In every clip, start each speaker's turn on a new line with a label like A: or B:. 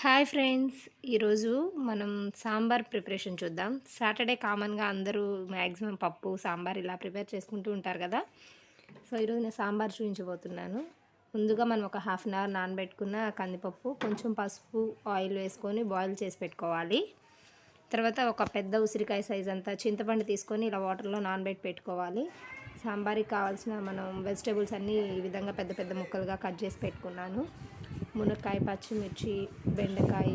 A: Hi friends. ఈరోజు మనం sambar preparation చూద్దాం. సాటర్డే కామన్గా అందరూ మ్యాక్సిమం పప్పు సాంబార్ ఇలా ప్రిపేర్ చేసుకుంటూ ఉంటారు కదా. సో ఈరోజు నేను సాంబార్ చూపించబోతున్నాను. ముందుగా మనం ఒక హాఫ్ అన్ అవర్ నానబెట్టుకున్న కందిపప్పు కొంచెం పసుపు ఆయిల్ వేసుకొని బాయిల్ చేసి పెట్టుకోవాలి. తర్వాత ఒక పెద్ద ఉసిరికాయ సైజ్ అంతా చింతపండు తీసుకొని ఇలా వాటర్లో నానబెట్టి పెట్టుకోవాలి. సాంబార్కి కావాల్సిన మనం వెజిటేబుల్స్ అన్నీ ఈ విధంగా పెద్ద పెద్ద ముక్కలుగా కట్ చేసి పెట్టుకున్నాను. మునక్కాయ పచ్చిమిర్చి బెండకాయ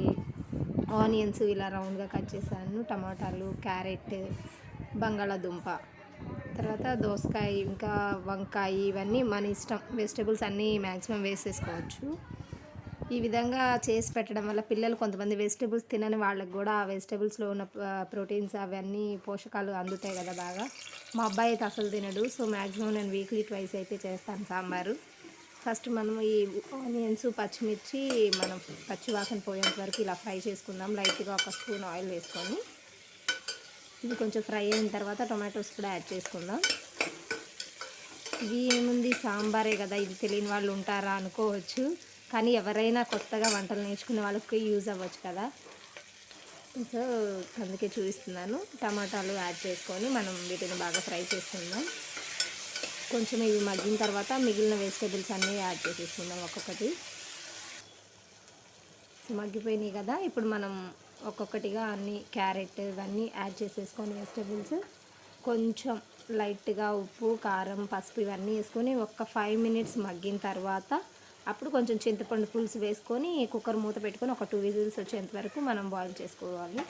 A: ఆనియన్స్ ఇలా రౌండ్గా కట్ చేశాను. టమాటాలు క్యారెట్ బంగాళాదుంప. తర్వాత దోసకాయ ఇంకా వంకాయ ఇవన్నీ మన ఇష్టం. వెజిటేబుల్స్ అన్నీ మ్యాక్సిమం వేసేసుకోవచ్చు. ఈ విధంగా చేసి పెట్టడం వల్ల పిల్లలు కొంతమంది వెజిటేబుల్స్ తినని వాళ్ళకి కూడా ఆ వెజిటేబుల్స్లో ఉన్న ప్రోటీన్స్ అవన్నీ పోషకాలు అందుతాయి కదా బాగా. మా అబ్బాయి అయితే అసలు తినడు. సో మ్యాక్సిమం నేను వీక్లీ ట్వైస్ అయితే చేస్తాను సాంబారు. ఫస్ట్ మనం ఈ ఆనియన్స్ పచ్చిమిర్చి మనం పచ్చివాసన పోయేంత వరకు ఇలా ఫ్రై చేసుకుందాం. లైట్గా ఒక స్పూన్ ఆయిల్ వేసుకొని ఇది కొంచెం ఫ్రై అయిన తర్వాత టొమాటోస్ కూడా యాడ్ చేసుకుందాం. ఇది ఏముంది? సాంబారే కదా. ఇది తెలియని వాళ్ళు ఉంటారా అనుకోవచ్చు. కానీ ఎవరైనా కొత్తగా వంటలు నేర్చుకునే వాళ్ళకి యూజ్ అవ్వచ్చు కదా. సో అందుకే చూపిస్తున్నాను. టమాటాలు యాడ్ చేసుకొని మనం వీటిని బాగా ఫ్రై చేసుకుందాం. కొంచెం ఇవి మగ్గిన తర్వాత మిగిలిన వెజిటేబుల్స్ అన్నీ యాడ్ చేసేసుకుందాం ఒక్కొక్కటి. మగ్గిపోయినాయి కదా ఇప్పుడు మనం ఒక్కొక్కటిగా అన్ని క్యారెట్ ఇవన్నీ యాడ్ చేసేసుకొని వెజిటేబుల్స్ కొంచెం లైట్గా ఉప్పు కారం పసుపు ఇవన్నీ వేసుకొని ఒక ఫైవ్ మినిట్స్ మగ్గిన తర్వాత అప్పుడు కొంచెం చింతపండు పులుసు వేసుకొని కుక్కర్ మూత పెట్టుకొని ఒక టూ విజిల్స్ వచ్చేంత వరకు మనం బాయిల్ చేసుకోవాలి.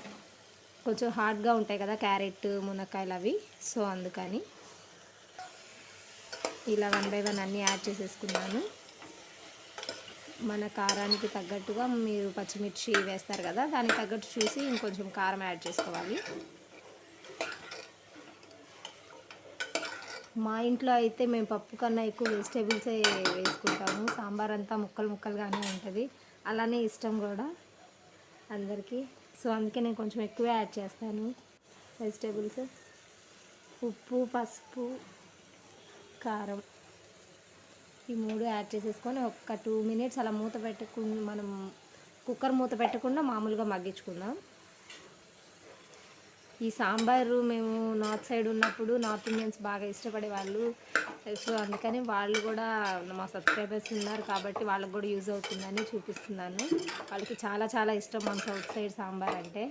A: కొంచెం హార్డ్గా ఉంటాయి కదా క్యారెట్ మునక్కాయలు అవి సో అందుకని ఇలా వన్ బై వన్ అన్నీ యాడ్ చేసేసుకున్నాను. మన కారానికి తగ్గట్టుగా మీరు పచ్చిమిర్చి వేస్తారు కదా దానికి తగ్గట్టు చూసి ఇంకొంచెం కారం యాడ్ చేసుకోవాలి. మా ఇంట్లో అయితే మేము పప్పు కన్నా ఎక్కువ వెజిటేబుల్సే వేసుకుంటాము. సాంబార్ అంతా ముక్కలు ముక్కలుగానే ఉంటుంది. అలానే ఇష్టం కూడా అందరికీ. సో అందుకే నేను కొంచెం ఎక్కువే యాడ్ చేస్తాను. వెజిటేబుల్స్ ఉప్పు పసుపు కారం. ఈ మూడు యాడ్ చేసేసుకొని ఒక టూ మినిట్స్ అలా మూత పెట్టుకు మనం కుక్కర్ మూత పెట్టకుండా మామూలుగా మగ్గించుకుందాం. ఈ సాంబారు మేము నార్త్ సైడ్ ఉన్నప్పుడు నార్త్ ఇండియన్స్ బాగా ఇష్టపడే వాళ్ళు సో అందుకని వాళ్ళు కూడా మా సబ్స్క్రైబర్స్ ఉన్నారు కాబట్టి వాళ్ళకి కూడా యూజ్ అవుతుందని చూపిస్తున్నాను. వాళ్ళకి చాలా చాలా ఇష్టం మన సౌత్ సైడ్ సాంబార్ అంటే.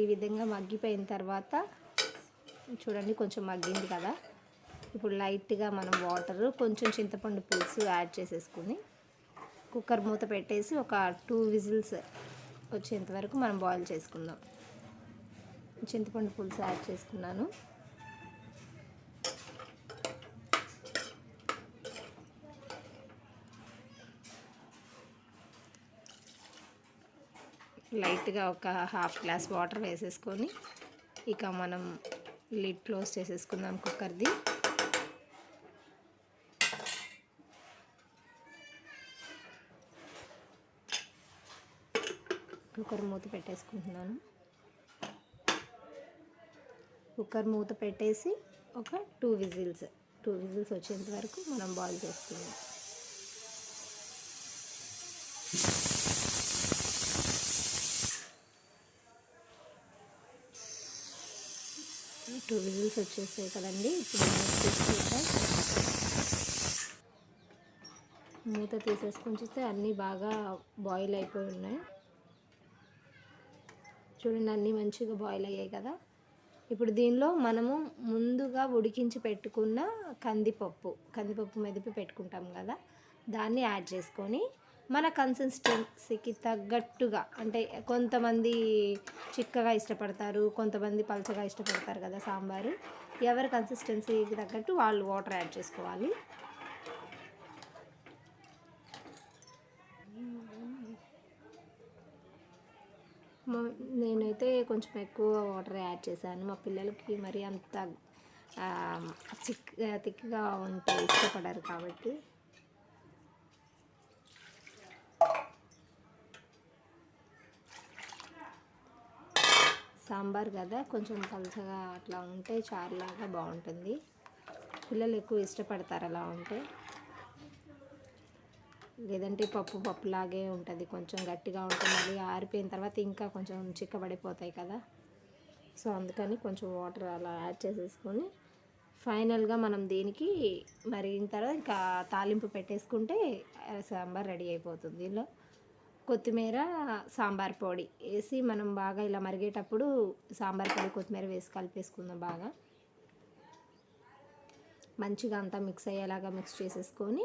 A: ఈ విధంగా మగ్గిపోయిన తర్వాత చూడండి కొంచెం మగ్గింది కదా. ఇప్పుడు లైట్గా మనం వాటర్ కొంచెం చింతపండు పులుసు యాడ్ చేసేసుకుని కుక్కర్ మూత పెట్టేసి ఒక టూ విజిల్స్ వచ్చేంత వరకు మనం బాయిల్ చేసుకుందాం. చింతపండు పులుసు యాడ్ చేసుకున్నాను. లైట్గా ఒక హాఫ్ గ్లాస్ వాటర్ వేసేసుకొని ఇక మనం లిడ్ క్లోజ్ చేసేసుకుందాం కుక్కర్ది. కుక్కర్ మూత పెట్టేసుకుంటున్నాను. కుక్కర్ మూత పెట్టేసి ఒక టూ విజిల్స్ టూ విజిల్స్ వచ్చేంత వరకు మనం బాయిల్ చేసుకుందాం. టూ విజిల్స్ వచ్చేసాయి కదండి. ఇప్పుడు చూద్దాం మూత తీసేసుకొని చూస్తే అన్నీ బాగా బాయిల్ అయిపోయి ఉన్నాయి. చూడండి అన్నీ మంచిగా బాయిల్ అయ్యాయి కదా. ఇప్పుడు దీనిలో మనము ముందుగా ఉడికించి పెట్టుకున్న కందిపప్పు కందిపప్పు మెదిపి పెట్టుకుంటాం కదా. దాన్ని యాడ్ చేసుకొని మన కన్సిస్టెన్సీకి తగ్గట్టుగా అంటే కొంతమంది చిక్కగా ఇష్టపడతారు కొంతమంది పలచగా ఇష్టపడతారు కదా సాంబారు. ఎవరి కన్సిస్టెన్సీకి తగ్గట్టు వాళ్ళు వాటర్ యాడ్ చేసుకోవాలి. నేనైతే కొంచెం ఎక్కువ వాటర్ యాడ్ చేశాను. మా పిల్లలకి మరి అంత చిక్ తిక్కగా ఉంటే ఇష్టపడరు కాబట్టి. సాంబార్ కదా కొంచెం పలచగా అట్లా ఉంటే చారులాగా బాగుంటుంది. పిల్లలు ఎక్కువ ఇష్టపడతారు అలా ఉంటే. లేదంటే పప్పు పప్పులాగే ఉంటుంది కొంచెం గట్టిగా ఉంటుంది మళ్ళీ ఆరిపోయిన తర్వాత ఇంకా కొంచెం చిక్కబడిపోతాయి కదా. సో అందుకని కొంచెం వాటర్ అలా యాడ్ చేసేసుకొని ఫైనల్గా మనం దీనికి మరిగిన తర్వాత ఇంకా తాలింపు పెట్టేసుకుంటే సాంబార్ రెడీ అయిపోతుంది. దీనిలో కొత్తిమీర సాంబార్ పొడి వేసి మనం బాగా ఇలా మరిగేటప్పుడు సాంబార్ పొడి కొత్తిమీర వేసి కలిపేసుకుందాం బాగా. మంచిగా అంతా మిక్స్ అయ్యేలాగా మిక్స్ చేసేసుకొని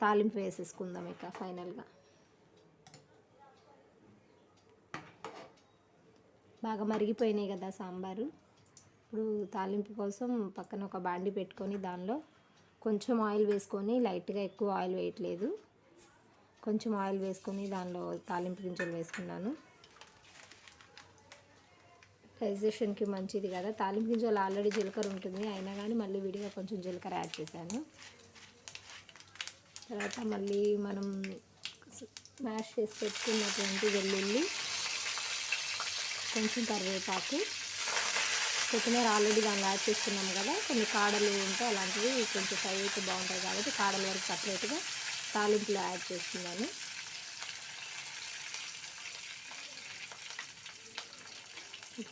A: తాలింపు వేసేసుకుందాం ఇక ఫైనల్గా. బాగా మరిగిపోయినాయి కదా సాంబారు. ఇప్పుడు తాలింపు కోసం పక్కన ఒక బాండి పెట్టుకొని దానిలో కొంచెం ఆయిల్ వేసుకొని లైట్గా ఎక్కువ ఆయిల్ వేయట్లేదు. కొంచెం ఆయిల్ వేసుకొని దానిలో తాలింపు గింజలు వేసుకున్నాను. డైజెషన్కి మంచిది కదా. తాలింపు గింజలు ఆల్రెడీ జీలకర్ర ఉంటుంది. అయినా కానీ మళ్ళీ విడిగా కొంచెం జీలకర్ర యాడ్ చేశాను. తర్వాత మళ్ళీ మనం మ్యాష్ చేసి పెట్టుకున్నటువంటి వెల్లుల్లి కొంచెం కరివేపాకు కొత్తిమీర ఆల్రెడీ దానిలో యాడ్ చేసుకున్నాం కదా. కొన్ని కాడలు ఉంటే అలాంటివి కొంచెం ఫ్రై అయితే బాగుంటాయి కాబట్టి కాడల వరకు సపరేట్గా తాలింపులో యాడ్ చేస్తున్నాను.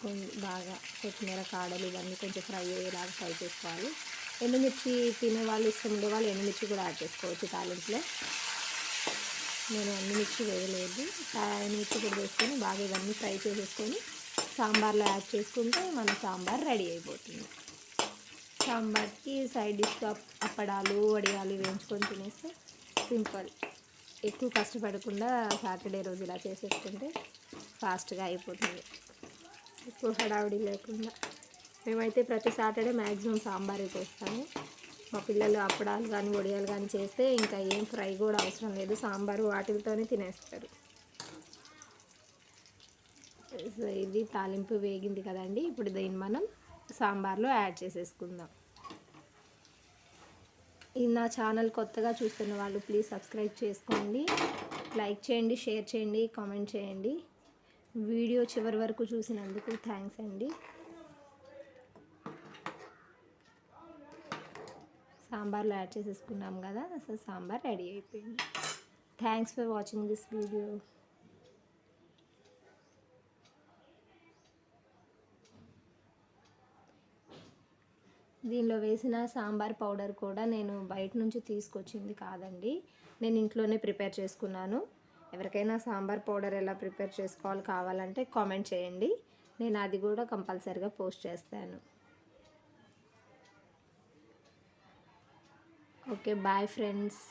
A: కొంచెం బాగా కొత్తిమీర కాడలు ఇవన్నీ కొంచెం ఫ్రై అయ్యేలాగా ఫ్రై చేసుకోవాలి. ఎండుమిర్చి తినేవాళ్ళు ఇష్టం ఉండేవాళ్ళు ఎండుమిర్చి కూడా యాడ్ చేసుకోవచ్చు తాలింపులో. నేను ఎండుమిర్చి వేయలేదు. ఎండుమిర్చి కూడా వేసుకొని బాగా ఇవన్నీ ఫ్రై చేసేసుకొని సాంబార్లో యాడ్ చేసుకుంటే మన సాంబార్ రెడీ అయిపోతుంది. సాంబార్కి సైడ్ డిష్ అప్పడాలు వడియాలు వేయించుకొని తినేస్తే సింపుల్. ఎక్కువ కష్టపడకుండా సాటర్డే రోజు ఇలా చేసేసుకుంటే ఫాస్ట్గా అయిపోతుంది. ఎక్కువ హడావిడి లేకుండా. మేమైతే ప్రతి సాటర్డే మ్యాక్సిమం సాంబారే చేస్తాము. మా పిల్లలు అప్పడాలు కానీ వడియాలు కానీ చేస్తే ఇంకా ఏం ఫ్రై కూడా అవసరం లేదు. సాంబారు వాటితోనే తినేస్తారు. సో ఇది తాలింపు వేగింది కదండి. ఇప్పుడు దీన్ని మనం సాంబార్లో యాడ్ చేసేసుకుందాం. నా ఛానల్ కొత్తగా చూస్తున్న వాళ్ళు ప్లీజ్ సబ్స్క్రైబ్ చేసుకోండి. లైక్ చేయండి షేర్ చేయండి కామెంట్ చేయండి. వీడియో చివరి వరకు చూసినందుకు థ్యాంక్స్ అండి. సాంబార్లో యాడ్ చేసేసుకున్నాం కదా అసలు సాంబార్ రెడీ అయిపోయింది. Thanks for watching this video. దీనిలో వేసిన సాంబార్ పౌడర్ కూడా నేను బయట నుంచి తీసుకొచ్చింది కాదండి. నేను ఇంట్లోనే ప్రిపేర్ చేసుకున్నాను. ఎవరికైనా సాంబార్ పౌడర్ ఎలా ప్రిపేర్ చేసుకోవాలి కావాలంటే కామెంట్ చేయండి. నేను అది కూడా కంపల్సరిగా పోస్ట్ చేస్తాను. Okay bye friends.